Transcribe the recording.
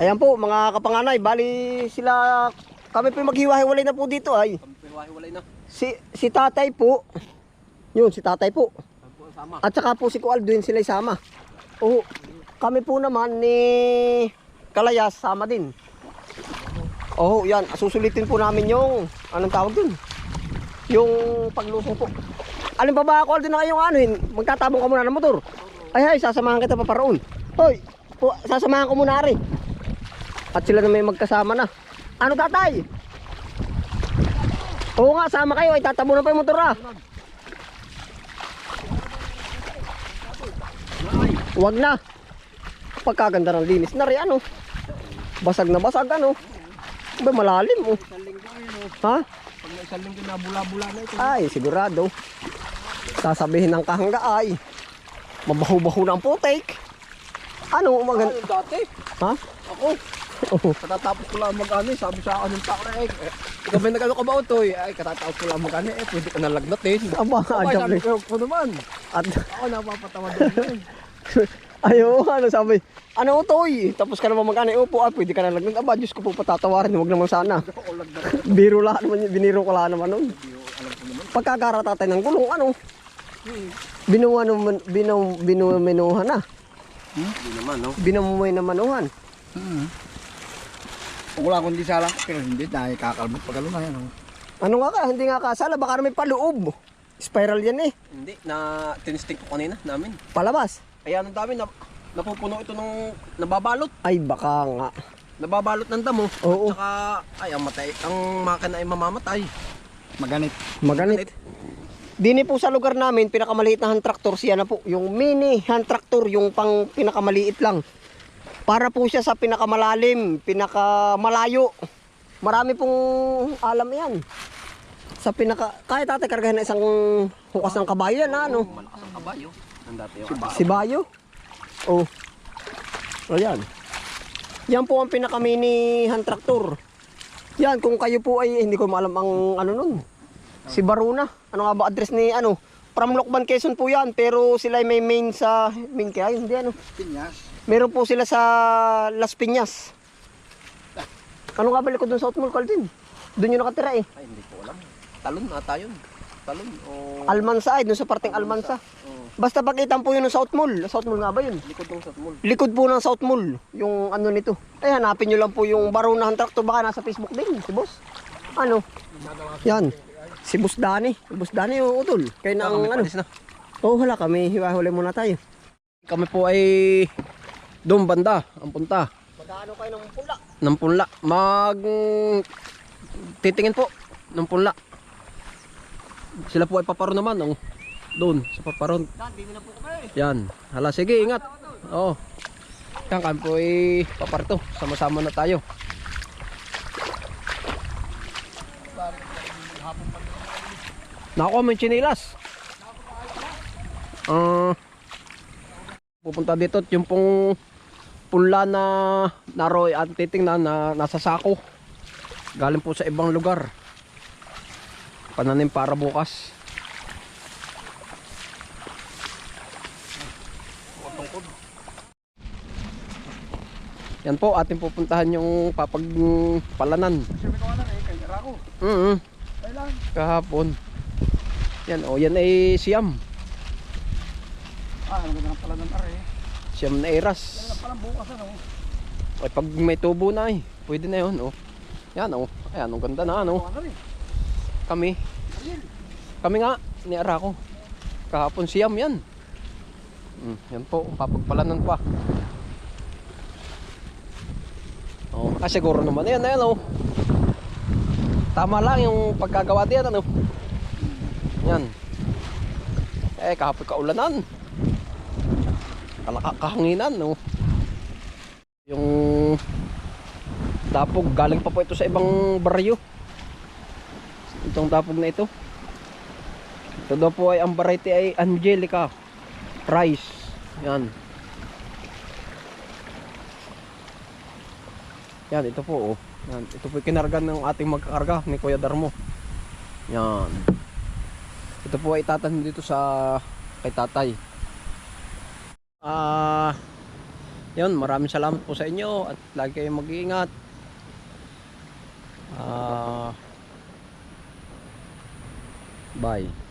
Ayan po, mga kapanganay, bali sila, kami po maghiwa-hiwalay na po dito ay. Kami po hiwa-hiwalay na. Si, si tatay po, yun, si tatay po. Sama. At saka po si Kualdo yun sila isama. Oo, kami po naman ni Kalayas, sama din. Oo, yan, susulitin po namin yung, anong tawag dun? Yung paglusong po. Alin ba ba, Kualdo na kayong ano yun? Magtatabong ka muna ng motor. Ay, ay, sasamahan kita pa paroon. Hoy, po, sasamahan ko muna rin. At sila na may magkasama na. Ano tatay? Oo nga, sama kayo. Ay, tatabo na pa yung motor ah. Wag na. Pagkaganda ng linis na rin, ano. Basag na basag, ano. Ba, malalim, ayun oh. Ha? Pag isang linggo na bula-bula na ito. Ay, sigurado. Sasabihin ng kahangga ay, mabaho-baho na ang putik. Ano, Ah, magan... yung dati. Ha? Ako. Oh, Katatapos ko lang mag-ano eh. Sabi sa akin ng tao eh. eh, Ikaw ba nag-ano ka ba eh? Ay, katatapos ko lang mag-ano eh. Pwede ka nalagnatin. aba, Abay, adjab sabi ko ko naman. At, Ako napapatawa doon. ayo, ano sabi, ano utoy? Tapos ka naman mag-ano, upo, ah, pwede ka na lang. Aba, Diyos ko po patatawarin, huwag naman sana. Biro lang naman, yun, biniro ko lang naman nun. Alam ko naman. Pagkakara tatay ng gulong, ano? Binuwa naman, binu, binuminuhan na. Hmm? Hindi naman no. Binamumoy na manuhan. Hmm. Kung wala kundi sala pero hindi dahil kakalbot pag ano na yan. Oh. Ano nga ka, hindi nga kasala, baka na may paloob. Spiral yan eh, Hindi, na tinisting ko kanina namin. palabas. Kaya ang dami na napupuno ito nung nababalot. Ay, baka nga. Nababalot ng damo. Oo. Tsaka ay ang matay, ang makina ay mamamatay. Maganit. Maganit. Dini po sa lugar namin, pinakamaliit na hand tractor siya na po. Yung mini hand tractor, yung pang pinakamaliit lang. Para po siya sa pinakamalalim, pinakamalayo. Marami pong alam yan. Sa pinaka, kahit ate kargahin na isang hukas ng kabayo yan, ano? Malakas ang kabayo. Ang dati yung Si Bayo. Oh. Ayan. Yan po ang pinaka mini hand tractor. Yan, kung kayo po ay, hindi ko maalam ang ano nun. Si Baruna. Ano nga ba address ni ano? From Lokban, Quezon po yan. Pero sila ay may main sa, main kaya, hindi ano. Pinyas. Meron po sila sa Las Piñas. Ano nga balik ko dun sa Outmall, Calvin? Doon yung nakatira eh. Ay, hindi ko alam. Talon ata yun. Talon o... Almansa ay, dun sa parting Almansa. Oo. Basta pakitan po yun ng South Mall. South Mall nga ba yun? Likod ng satmol. Likod po ng South Mall, yung ano nito. Ay, hanapin nyo lang po yung barunahan tractor. Baka nasa Facebook din, si boss. Ano? Yan. Si Boss Dani. Si Boss Dani yung utol. Kaya na ang ano. na. Oo, hala kami. Hiwa-huli muna tayo. Kami po ay doon banda ang punta Magkano kayo ng pula? ng punla. Mag titingin po ng punla. Sila po ay paparon naman oh. Doon sa paparon. Yan. Hala sige, ingat. Oo. Yan kami po ay paparto. Sama-sama na tayo. Mo yung chinilas. Ah. pupunta dito at yung pong punla na naroy at titingnan na nasa sako. Galing po sa ibang lugar. Pananim para bukas. Yan po, ating pupuntahan yung papagpalanan. Mm -hmm. Kahapon. Yan, oh, yan ay siyam. Ah, na pala ng are. Siyam na iras. Yan pala bukas ano. Ay, pag may tubo na eh, pwede na yun, oh. Yan, oh. Ayan, ang ganda na, ano. Ano eh. Kami. Kami nga, ni Arako. Kahapon siyam yan. Mm, yan po, papagpalanan pa. Oh, ah, siguro naman yan, ayan, oh. Tama lang yung pagkagawa diyan, ano. Yan. Eh, kahapon kaulanan. Kalakahanginan, no. Yung tapog galing pa po ito sa ibang baryo. Itong tapog na ito. Ito daw po ay ang variety ay Angelica Rice. Yan. Yan, ito po oh. Yan, ito po kinarga ng ating magkakarga ni Kuya Darmo. Yan. Ito po ay tatanim dito sa kay tatay. Ah, Yun, maraming salamat po sa inyo at lagi kayong mag-iingat. Ah, bye.